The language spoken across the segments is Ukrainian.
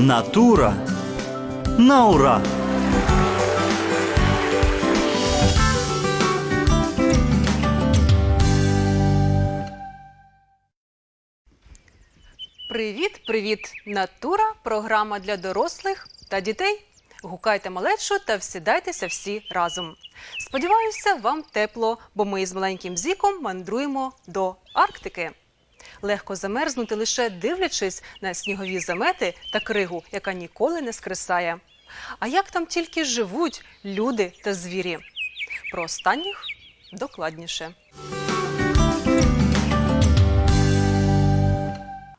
Натура на ура! Привіт, привіт! Натура програма для дорослих та дітей. Гукайте малечу та всідайтеся всі разом. Сподіваюся, вам тепло, бо ми з маленьким зіком мандруємо до Арктики. Легко замерзнути лише дивлячись на снігові замети та кригу, яка ніколи не скресає. А як там тільки живуть люди та звірі? Про останніх докладніше.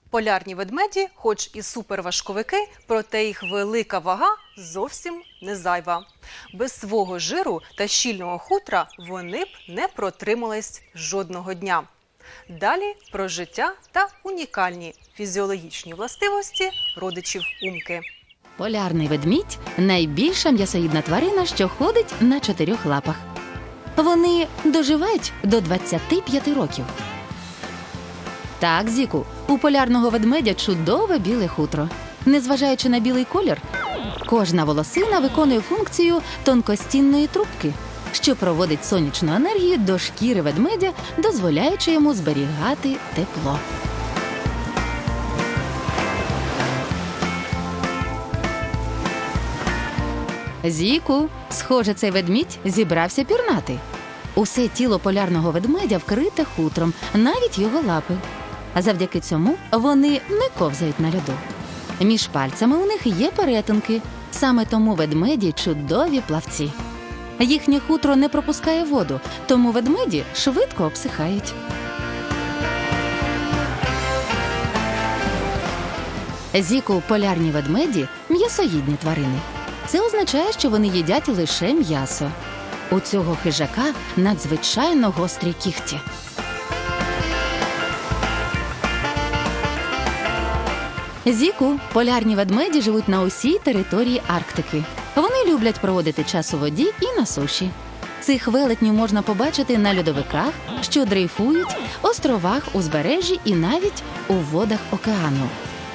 Полярні ведмеді, хоч і суперважковики, проте їх велика вага зовсім не зайва. Без свого жиру та щільного хутра вони б не протримались жодного дня. Далі про життя та унікальні фізіологічні властивості родичів умки. Полярний ведмідь найбільша м'ясоїдна тварина, що ходить на чотирьох лапах. Вони доживають до 25 років. Так, Зіку, у полярного ведмедя чудове біле хутро. Незважаючи на білий колір, кожна волосина виконує функцію тонкостінної трубки, що проводить сонячну енергію до шкіри ведмедя, дозволяючи йому зберігати тепло. Зіку, схоже, цей ведмідь зібрався пірнати. Усе тіло полярного ведмедя вкрите хутром, навіть його лапи. А завдяки цьому вони не ковзають на льоду. Між пальцями у них є перетинки, саме тому ведмеді чудові плавці. Їхнє хутро не пропускає воду, тому ведмеді швидко обсихають. Зіку полярні ведмеді м'ясоїдні тварини. Це означає, що вони їдять лише м'ясо. У цього хижака надзвичайно гострі кігті. Зіку полярні ведмеді живуть на усій території Арктики. Вони люблять проводити час у воді і на суші. Цих велетнів можна побачити на льодовиках, що дрейфують, островах, узбережжі і навіть у водах океану.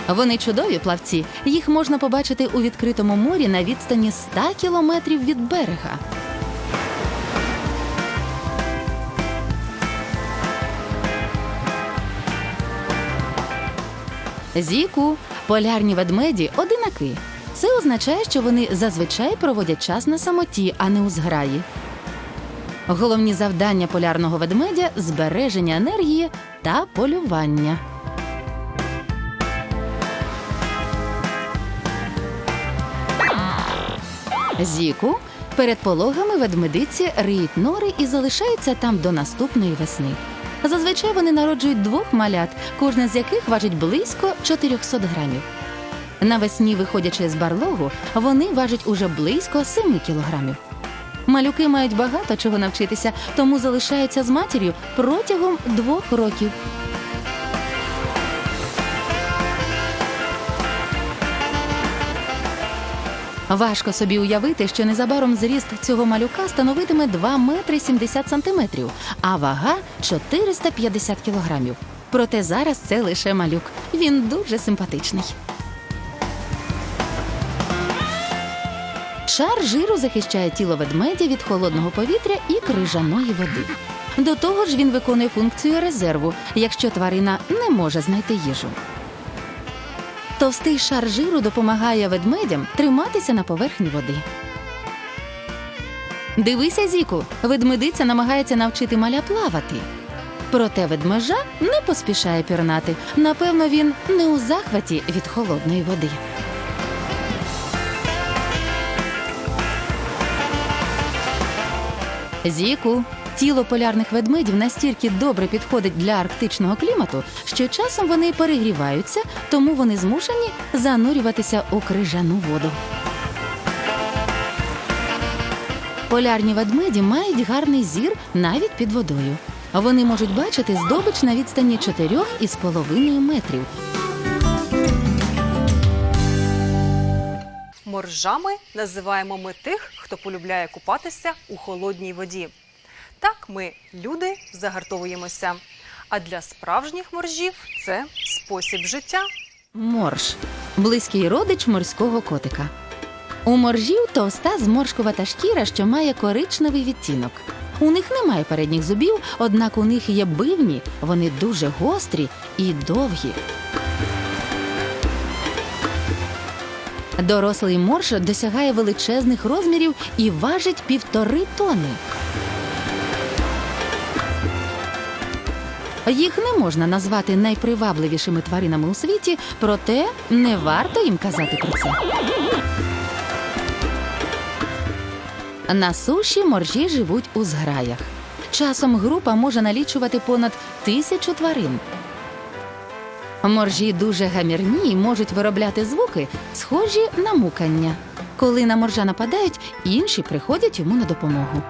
Вони чудові плавці. Їх можна побачити у відкритому морі на відстані 100 кілометрів від берега. Зіку, полярні ведмеді одинаки. Це означає, що вони зазвичай проводять час на самоті, а не у зграї. Головні завдання полярного ведмедя збереження енергії та полювання. Зіку перед пологами ведмедиці риють нори і залишаються там до наступної весни. Зазвичай вони народжують двох малят, кожне з яких важить близько 400 грамів. Навесні, виходячи з барлогу, вони важать уже близько 7 кілограмів. Малюки мають багато чого навчитися, тому залишаються з матір'ю протягом двох років. Важко собі уявити, що незабаром зріст цього малюка становитиме 2 метри 70 сантиметрів, а вага 450 кілограмів. Проте зараз це лише малюк. Він дуже симпатичний. Шар жиру захищає тіло ведмедя від холодного повітря і крижаної води. До того ж, він виконує функцію резерву, якщо тварина не може знайти їжу. Товстий шар жиру допомагає ведмедям триматися на поверхні води. Дивися, Зіку, ведмедиця намагається навчити маля плавати. Проте ведмежа не поспішає пірнати. Напевно, він не у захваті від холодної води. Зіку, тіло полярних ведмедів настільки добре підходить для арктичного клімату, що часом вони перегріваються, тому вони змушені занурюватися у крижану воду. Полярні ведмеді мають гарний зір навіть під водою. Вони можуть бачити здобич на відстані 4,5 метрів. Моржами називаємо ми тих, хто полюбляє купатися у холодній воді. Так ми, люди, загартовуємося. А для справжніх моржів це спосіб життя. Морж близький родич морського котика. У моржів товста зморшкувата шкіра, що має коричневий відтінок. У них немає передніх зубів, однак у них є бивні, вони дуже гострі і довгі. Дорослий морж досягає величезних розмірів і важить півтори тони. Їх не можна назвати найпривабливішими тваринами у світі, проте не варто їм казати про це. На суші моржі живуть у зграях. Часом група може налічувати понад тисячу тварин. Моржі дуже гамірні і можуть виробляти звуки, схожі на мукання. Коли на моржа нападають, інші приходять йому на допомогу.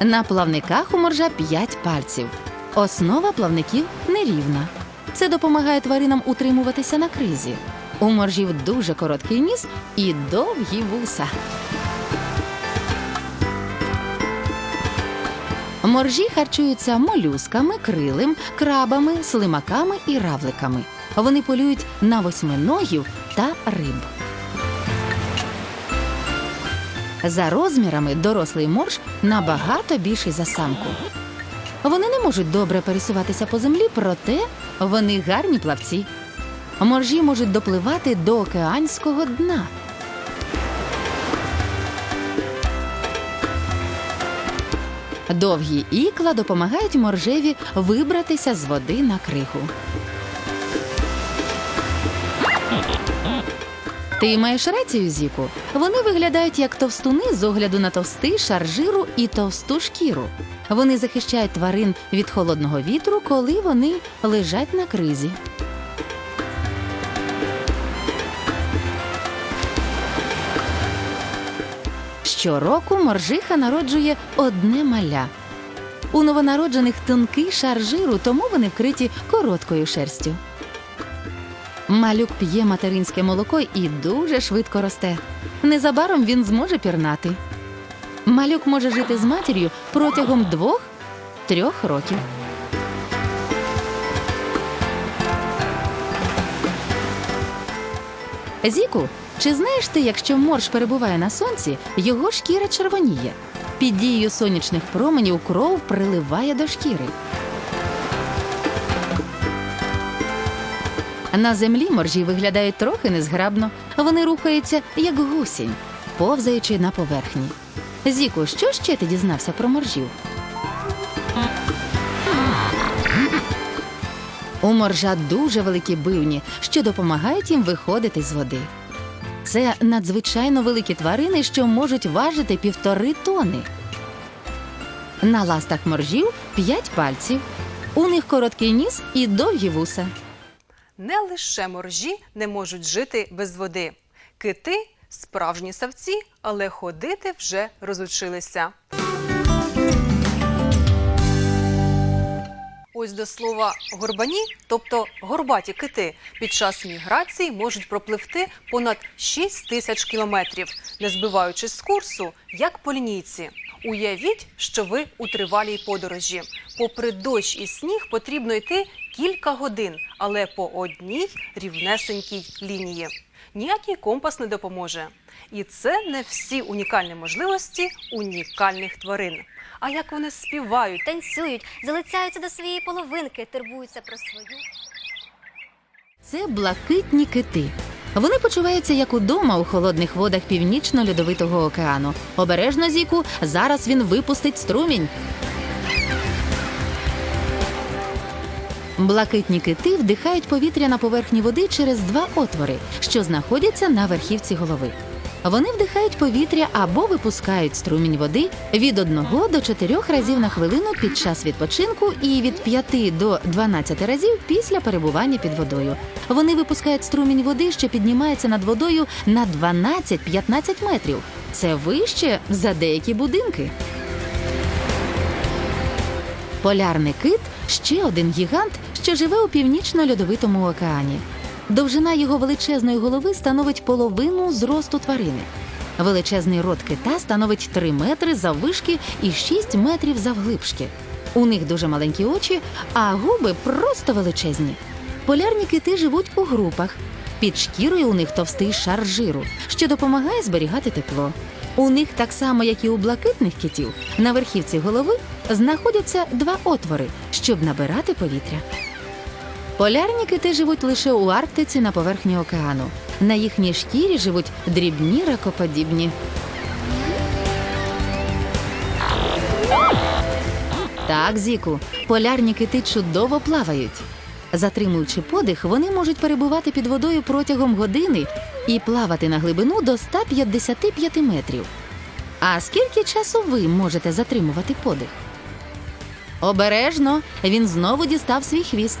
На плавниках у моржа 5 пальців. Основа плавників нерівна. Це допомагає тваринам утримуватися на кризі. У моржів дуже короткий ніс і довгі вуса. Моржі харчуються молюсками, крилем, крабами, слимаками і равликами. Вони полюють на восьминогів та риб. За розмірами дорослий морж набагато більший за самку. Вони не можуть добре пересуватися по землі, проте вони гарні плавці. Моржі можуть допливати до океанського дна. Довгі ікла допомагають моржеві вибратися з води на кригу. Ти маєш рацію, Зіку. Вони виглядають як товстуни з огляду на товстий шар жиру і товсту шкіру. Вони захищають тварин від холодного вітру, коли вони лежать на кризі. Щороку моржиха народжує одне маля. У новонароджених тонкий шар жиру, тому вони вкриті короткою шерстю. Малюк п'є материнське молоко і дуже швидко росте. Незабаром він зможе пірнати. Малюк може жити з матір'ю протягом двох-трьох років. Зіку, чи знаєш ти, якщо морж перебуває на сонці, його шкіра червоніє. Під дією сонячних променів кров приливає до шкіри. На землі моржі виглядають трохи незграбно. Вони рухаються як гусінь, повзаючи на поверхні. Зіку, що ще ти дізнався про моржів? У моржа дуже великі бивні, що допомагають їм виходити з води. Це надзвичайно великі тварини, що можуть важити півтори тони. На ластах моржів п'ять пальців. У них короткий ніс і довгі вуса. Не лише моржі не можуть жити без води. Кити справжні савці, але ходити вже розучилися. Ось до слова горбані, тобто горбаті кити, під час міграції можуть пропливти понад 6 тисяч кілометрів, не збиваючись з курсу, як по лінійці. Уявіть, що ви у тривалій подорожі. Попри дощ і сніг потрібно йти кілька годин, але по одній рівнесенькій лінії. Ніякий компас не допоможе. І це не всі унікальні можливості унікальних тварин. А як вони співають, танцюють, залицяються до своєї половинки, турбуються про свою. Це блакитні кити. Вони почуваються як удома у холодних водах північно-льодовитого океану. Обережно зіку, зараз він випустить струмінь. Блакитні кити вдихають повітря на поверхні води через два отвори, що знаходяться на верхівці голови. Вони вдихають повітря або випускають струмінь води від 1 до 4 разів на хвилину під час відпочинку і від 5 до 12 разів після перебування під водою. Вони випускають струмінь води, що піднімається над водою на 12-15 метрів. Це вище за деякі будинки. Полярний кит ще один гігант, що живе у північно-льодовитому океані. Довжина його величезної голови становить половину зросту тварини. Величезний рот кита становить 3 метри заввишки і 6 метрів завглибшки. У них дуже маленькі очі, а губи просто величезні. Полярні кити живуть у групах. Під шкірою у них товстий шар жиру, що допомагає зберігати тепло. У них, так само як і у блакитних китів, на верхівці голови знаходяться два отвори, щоб набирати повітря. Полярні кити живуть лише у Арктиці на поверхні океану. На їхній шкірі живуть дрібні ракоподібні. Так, Зіку, полярні кити чудово плавають. Затримуючи подих, вони можуть перебувати під водою протягом години і плавати на глибину до 155 метрів. А скільки часу ви можете затримувати подих? Обережно, він знову дістав свій хвіст.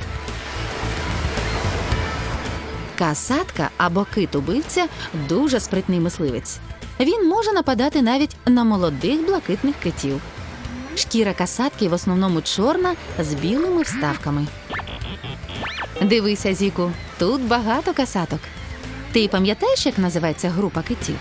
Касатка або кит убивця дуже спритний мисливець. Він може нападати навіть на молодих блакитних китів. Шкіра касатки в основному чорна з білими вставками. Дивися, Зіку, тут багато касаток. Ти пам'ятаєш, як називається група китів?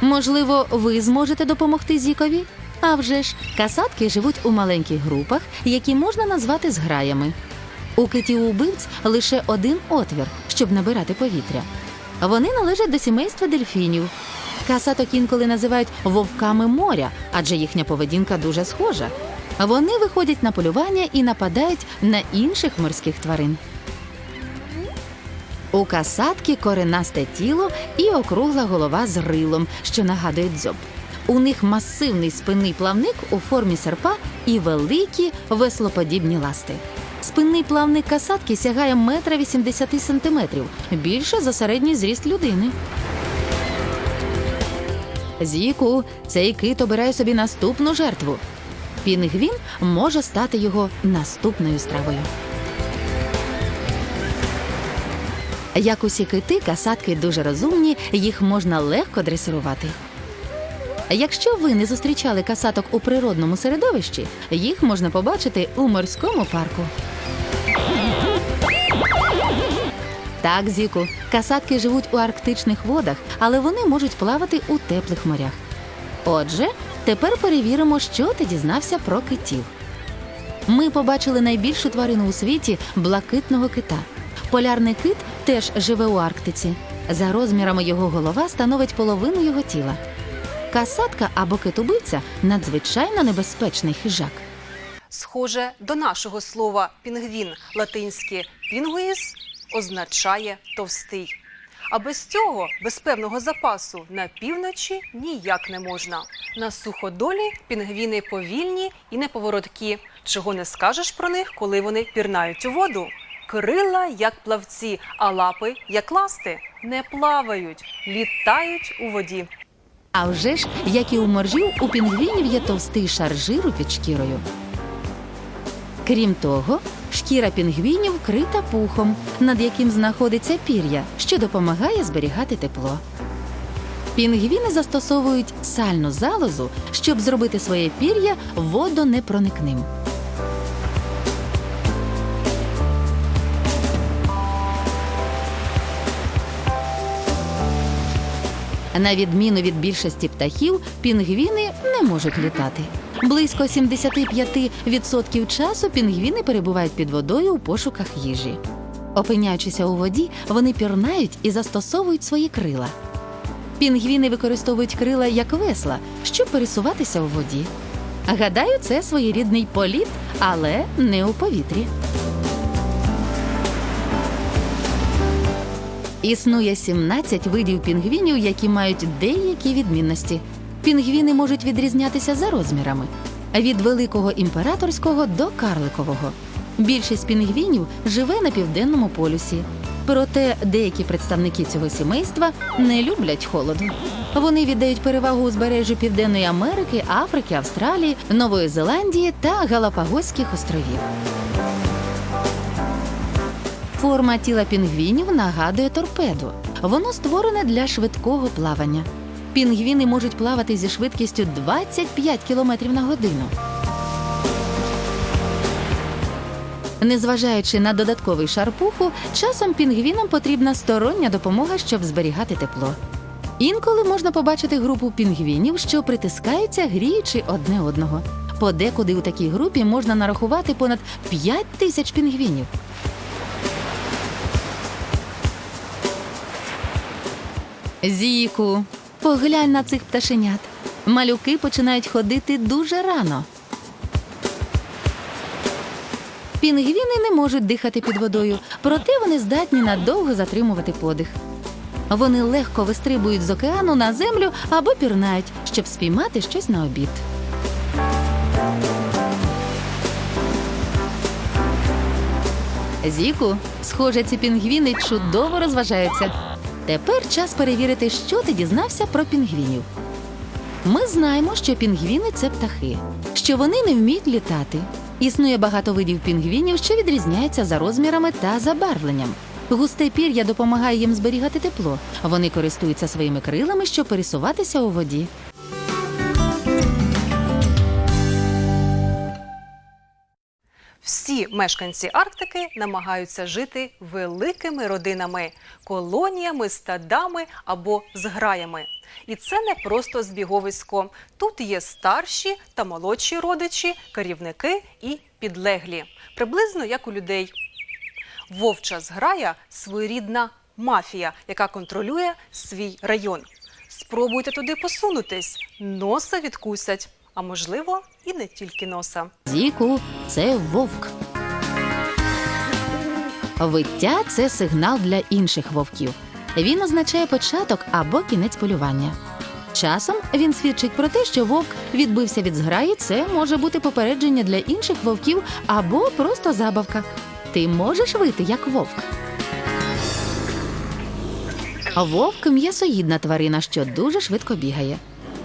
Можливо, ви зможете допомогти Зікові? А вже ж, касатки живуть у маленьких групах, які можна назвати зграями. У китів убивць лише один отвір, щоб набирати повітря. Вони належать до сімейства дельфінів. Касаток інколи називають вовками моря, адже їхня поведінка дуже схожа. Вони виходять на полювання і нападають на інших морських тварин. У касатки коренасте тіло і округла голова з рилом, що нагадує дзьоб. У них масивний спинний плавник у формі серпа і великі веслоподібні ласти. Спинний плавник касатки сягає метра 80 сантиметрів, більше за середній зріст людини. Зіку, цей кит обирає собі наступну жертву. Пінгвін може стати його наступною стравою. Як усі кити, касатки дуже розумні, їх можна легко дресирувати. Якщо ви не зустрічали касаток у природному середовищі, їх можна побачити у морському парку. Так, Зіку, касатки живуть у арктичних водах, але вони можуть плавати у теплих морях. Отже, тепер перевіримо, що ти дізнався про китів. Ми побачили найбільшу тварину у світі блакитного кита. Полярний кит теж живе у Арктиці. За розмірами його голова становить половину його тіла. Касатка або кит-убивця надзвичайно небезпечний хижак. Схоже до нашого слова пінгвін латинське пінгуїс означає товстий. А без цього, без певного запасу, на півночі ніяк не можна. На суходолі пінгвіни повільні і неповороткі. Чого не скажеш про них, коли вони пірнають у воду. Крила як плавці, а лапи як ласти. Не плавають, літають у воді. А вже ж, як і у моржів, у пінгвінів є товстий шар жиру під шкірою. Крім того, шкіра пінгвінів вкрита пухом, над яким знаходиться пір'я, що допомагає зберігати тепло. Пінгвіни застосовують сальну залозу, щоб зробити своє пір'я водонепроникним. На відміну від більшості птахів, пінгвіни не можуть літати. Близько 75% часу пінгвіни перебувають під водою у пошуках їжі. Опиняючися у воді, вони пірнають і застосовують свої крила. Пінгвіни використовують крила як весла, щоб пересуватися у воді. Гадаю, це своєрідний політ, але не у повітрі. Існує 17 видів пінгвінів, які мають деякі відмінності. Пінгвіни можуть відрізнятися за розмірами від великого імператорського до карликового. Більшість пінгвінів живе на південному полюсі. Проте деякі представники цього сімейства не люблять холоду. Вони віддають перевагу узбережжю Південної Америки, Африки, Австралії, Нової Зеландії та Галапагоських островів. Форма тіла пінгвінів нагадує торпеду. Воно створене для швидкого плавання. Пінгвіни можуть плавати зі швидкістю 25 км на годину. Незважаючи на додатковий шар пуху, часом пінгвінам потрібна стороння допомога, щоб зберігати тепло. Інколи можна побачити групу пінгвінів, що притискаються, гріючи одне одного. Подекуди у такій групі можна нарахувати понад 5 тисяч пінгвінів. Зіку, поглянь на цих пташенят. Малюки починають ходити дуже рано. Пінгвіни не можуть дихати під водою, проте вони здатні надовго затримувати подих. Вони легко вистрибують з океану на землю або пірнають, щоб спіймати щось на обід. Зіку, схоже, ці пінгвіни чудово розважаються. Тепер час перевірити, що ти дізнався про пінгвінів. Ми знаємо, що пінгвіни це птахи, що вони не вміють літати. Існує багато видів пінгвінів, що відрізняються за розмірами та забарвленням. Густе пір'я допомагає їм зберігати тепло. Вони користуються своїми крилами, щоб пересуватися у воді. Всі мешканці Арктики намагаються жити великими родинами, колоніями, стадами або зграями. І це не просто збіговисько. Тут є старші та молодші родичі, керівники і підлеглі, приблизно як у людей. Вовча зграя своєрідна мафія, яка контролює свій район. Спробуйте туди посунутись, носа відкусять, а можливо, і не тільки носа. Зіку це вовк. Виття це сигнал для інших вовків. Він означає початок або кінець полювання. Часом він свідчить про те, що вовк відбився від зграї. Це може бути попередження для інших вовків або просто забавка. Ти можеш вити як вовк. Вовк м'ясоїдна тварина, що дуже швидко бігає.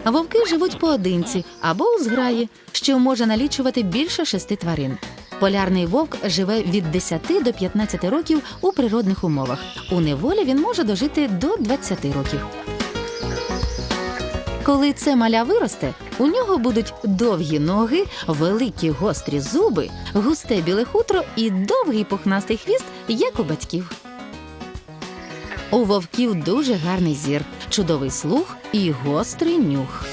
Вовки живуть поодинці або у зграї, що може налічувати більше шести тварин. Полярний вовк живе від 10 до 15 років у природних умовах. У неволі він може дожити до 20 років. Коли це маля виросте, у нього будуть довгі ноги, великі гострі зуби, густе біле хутро і довгий пухнастий хвіст, як у батьків. У вовків дуже гарний зір, чудовий слух і гострий нюх.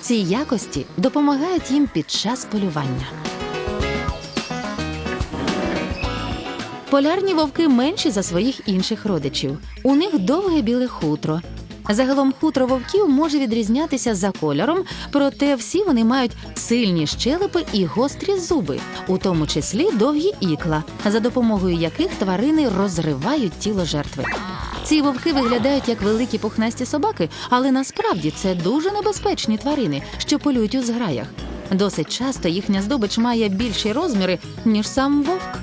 Ці якості допомагають їм під час полювання. Полярні вовки менші за своїх інших родичів. У них довге біле хутро. Загалом хутро вовків може відрізнятися за кольором, проте всі вони мають сильні щелепи і гострі зуби, у тому числі довгі ікла, за допомогою яких тварини розривають тіло жертви. Ці вовки виглядають як великі пухнасті собаки, але насправді це дуже небезпечні тварини, що полюють у зграях. Досить часто їхня здобич має більші розміри, ніж сам вовк.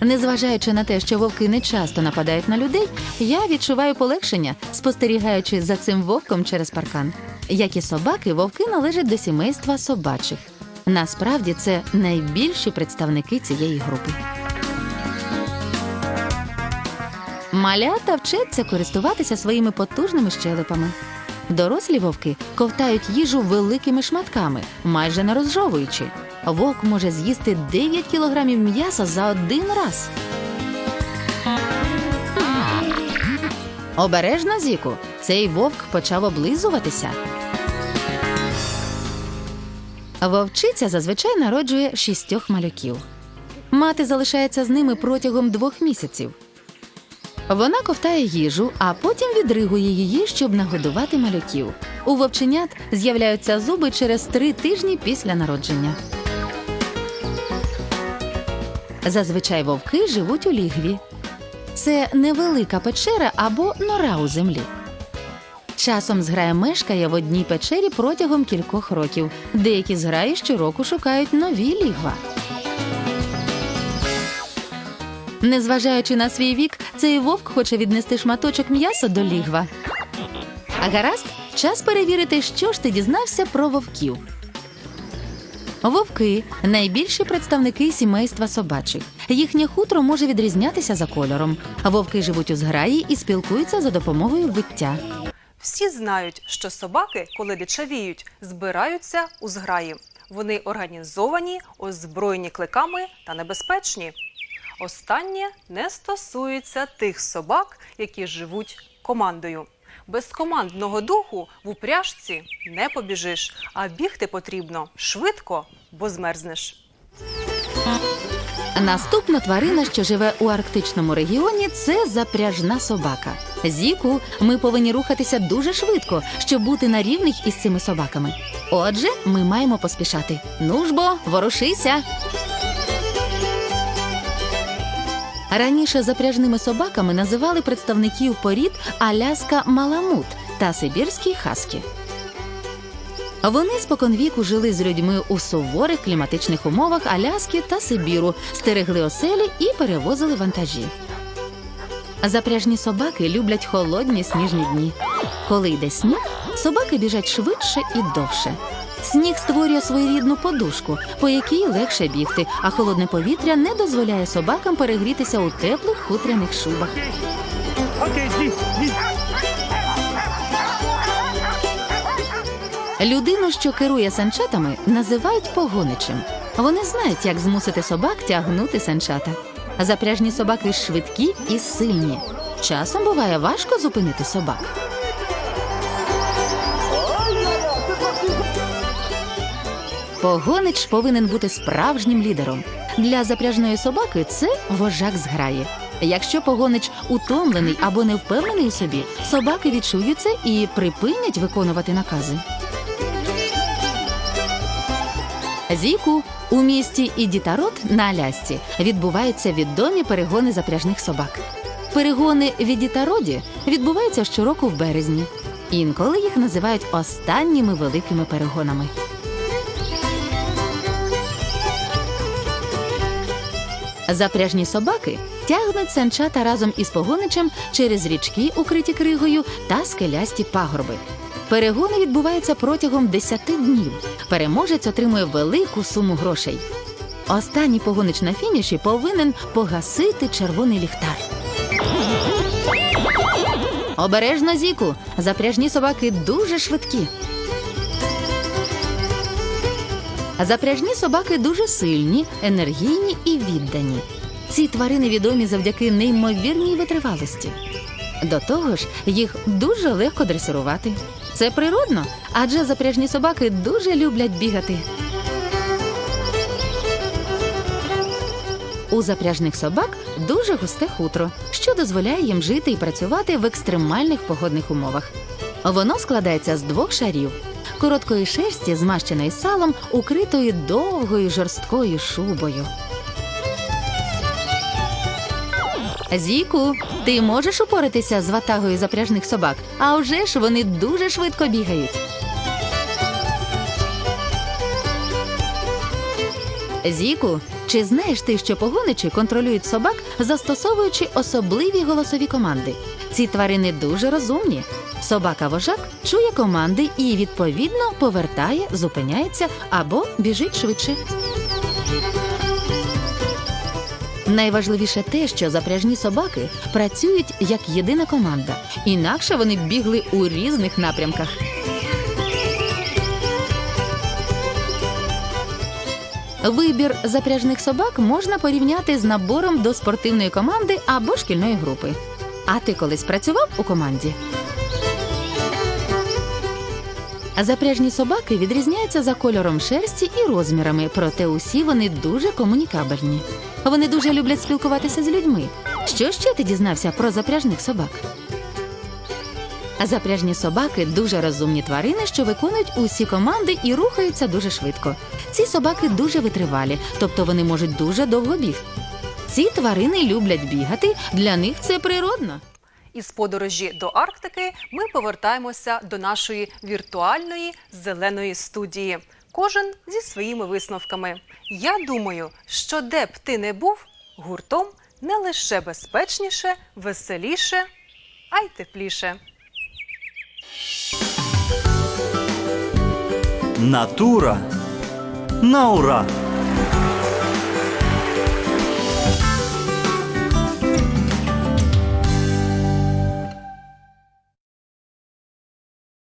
Незважаючи на те, що вовки не часто нападають на людей, я відчуваю полегшення, спостерігаючи за цим вовком через паркан. Як і собаки, вовки належать до сімейства собачих. Насправді це найбільші представники цієї групи. Малята вчаться користуватися своїми потужними щелепами. Дорослі вовки ковтають їжу великими шматками, майже не розжовуючи. Вовк може з'їсти 9 кілограмів м'яса за один раз. Обережно, Зіку, цей вовк почав облизуватися. Вовчиця зазвичай народжує шістьох малюків. Мати залишається з ними протягом двох місяців. Вона ковтає їжу, а потім відригує її, щоб нагодувати малюків. У вовченят з'являються зуби через три тижні після народження. Зазвичай вовки живуть у лігві. Це невелика печера або нора у землі. Часом зграя мешкає в одній печері протягом кількох років. Деякі зграї щороку шукають нові лігва. Незважаючи на свій вік, цей вовк хоче віднести шматочок м'яса до лігва. А гаразд, час перевірити, що ж ти дізнався про вовків. Вовки найбільші представники сімейства собачих. Їхнє хутро може відрізнятися за кольором. Вовки живуть у зграї і спілкуються за допомогою виття. Всі знають, що собаки, коли дичавіють, збираються у зграї. Вони організовані, озброєні кликами та небезпечні. Останнє не стосується тих собак, які живуть командою. Без командного духу в упряжці не побіжиш, а бігти потрібно швидко, бо змерзнеш. Наступна тварина, що живе у арктичному регіоні, це запряжна собака. Зіку, ми повинні рухатися дуже швидко, щоб бути на рівних із цими собаками. Отже, ми маємо поспішати. Ну ж бо, ворушися. Раніше запряжними собаками називали представників порід Аляска Маламут та Сибірський Хаскі. Вони споконвіку жили з людьми у суворих кліматичних умовах Аляски та Сибіру, стерегли оселі і перевозили вантажі. Запряжні собаки люблять холодні сніжні дні. Коли йде сніг, собаки біжать швидше і довше. Сніг створює своєрідну подушку, по якій легше бігти, а холодне повітря не дозволяє собакам перегрітися у теплих хутряних шубах. Людину, що керує санчатами, називають погоничем. Вони знають, як змусити собак тягнути санчата. Запряжні собаки швидкі і сильні. Часом буває важко зупинити собак. Погонич повинен бути справжнім лідером. Для запряжної собаки це вожак зграї. Якщо погонич утомлений або не впевнений у собі, собаки відчують це і припинять виконувати накази. Зіку у місті Ідітарот на Алясці відбуваються відомі перегони запряжних собак. Перегони в Ідітароді відбуваються щороку в березні. Інколи їх називають останніми великими перегонами. Запряжні собаки тягнуть санчата разом із погоничем через річки, укриті кригою, та скелясті пагорби. Перегони відбуваються протягом 10 днів. Переможець отримує велику суму грошей. Останній погонич на фініші повинен погасити червоний ліхтар. Обережно зіку. Запряжні собаки дуже швидкі. Запряжні собаки дуже сильні, енергійні і віддані. Ці тварини відомі завдяки неймовірній витривалості. До того ж, їх дуже легко дресирувати. Це природно, адже запряжні собаки дуже люблять бігати. У запряжних собак дуже густе хутро, що дозволяє їм жити і працювати в екстремальних погодних умовах. Воно складається з двох шарів короткої шерсті, змащеної салом, укритої довгою жорсткою шубою. Зіку, ти можеш упоратися з ватагою запряжних собак, а вже ж вони дуже швидко бігають. Зіку, чи знаєш ти, що погоничі контролюють собак, застосовуючи особливі голосові команди? Ці тварини дуже розумні. Собака-вожак чує команди і відповідно повертає, зупиняється або біжить швидше. Найважливіше те, що запряжні собаки працюють як єдина команда, інакше вони бігли у різних напрямках. Вибір запряжних собак можна порівняти з набором до спортивної команди або шкільної групи. А ти колись працював у команді? Запряжні собаки відрізняються за кольором шерсті і розмірами, проте усі вони дуже комунікабельні. Вони дуже люблять спілкуватися з людьми. Що ще ти дізнався про запряжних собак? Запряжні собаки дуже розумні тварини, що виконують усі команди і рухаються дуже швидко. Ці собаки дуже витривалі, тобто вони можуть дуже довго бігти. Ці тварини люблять бігати, для них це природно. Із подорожі до Арктики ми повертаємося до нашої віртуальної зеленої студії. Кожен зі своїми висновками. Я думаю, що де б ти не був, гуртом не лише безпечніше, веселіше, а й тепліше. Натура. На ура!